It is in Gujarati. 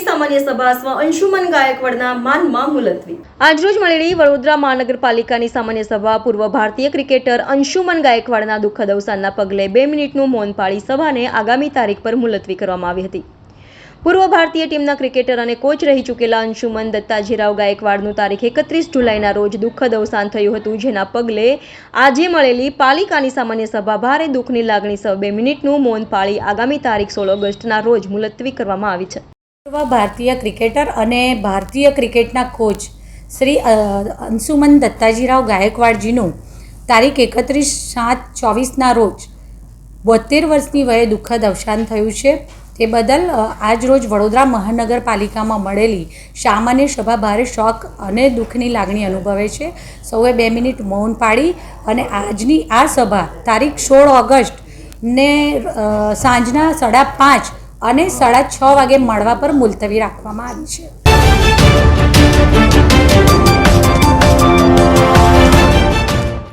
સભા સભામાં અંશુમન ગાયકવાડના માનમાં મુલતવી. આજરોજ મળેલી વડોદરા મહાનગરપાલિકાની સામાન્ય સભા પૂર્વ ભારતીય ક્રિકેટર અંશુમન ગાયકવાડના દુઃખદ અવસાનના પગલે બે મિનિટનું મૌન પાળી સભાને આગામી તારીખ પર મુલતવી કરવામાં આવી હતી. પૂર્વ ભારતીય ટીમના ક્રિકેટર અને કોચ રહી ચૂકેલા અંશુમન દત્તાજીરાવ ગાયકવાડનું તારીખ એકત્રીસ જુલાઈના રોજ દુઃખદ અવસાન થયું હતું, જેના પગલે આજે મળેલી પાલિકાની સામાન્ય સભા ભારે દુઃખની લાગણી સહ બે મિનિટનું મૌન પાળી આગામી તારીખ સોળ ઓગસ્ટના રોજ મુલતવી કરવામાં આવી છે. પૂર્વ ભારતીય ક્રિકેટર અને ભારતીય ક્રિકેટના કોચ શ્રી અંશુમન દત્તાજીરાવ ગાયકવાડજીનું તારીખ એકત્રીસ સાત ચોવીસના રોજ બોતેર વર્ષની વયે દુઃખદ અવસાન થયું છે. તે બદલ આજરોજ આજ રોજ વડોદરા મહાનગરપાલિકામાં મળેલી સામાન્ય સભા ભારે શોક અને દુઃખની લાગણી અનુભવે છે. સૌએ બે મિનિટ મૌન પાડી અને આજની આ સભા તારીખ સોળ ઓગસ્ટ ને સાંજના સાડા પાંચ અને સાડા છ વાગે મળવા પર મુલતવી રાખવામાં આવી છે.